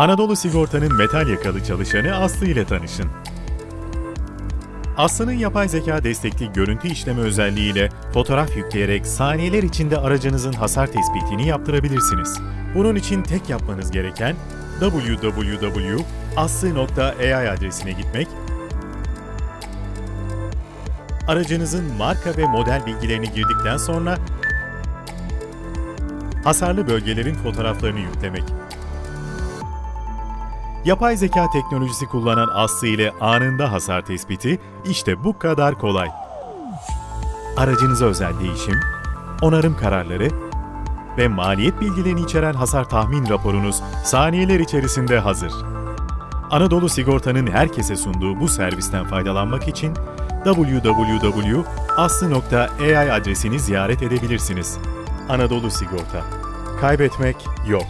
Anadolu Sigorta'nın metal yakalı çalışanı Aslı ile tanışın. Aslı'nın yapay zeka destekli görüntü işleme özelliğiyle fotoğraf yükleyerek saniyeler içinde aracınızın hasar tespitini yaptırabilirsiniz. Bunun için tek yapmanız gereken www.aslı.ai adresine gitmek, aracınızın marka ve model bilgilerini girdikten sonra hasarlı bölgelerin fotoğraflarını yüklemek. Yapay zeka teknolojisi kullanan Aslı ile anında hasar tespiti işte bu kadar kolay. Aracınıza özel değişim, onarım kararları ve maliyet bilgilerini içeren hasar tahmin raporunuz saniyeler içerisinde hazır. Anadolu Sigorta'nın herkese sunduğu bu servisten faydalanmak için www.aslı.ai adresini ziyaret edebilirsiniz. Anadolu Sigorta. Kaybetmek yok.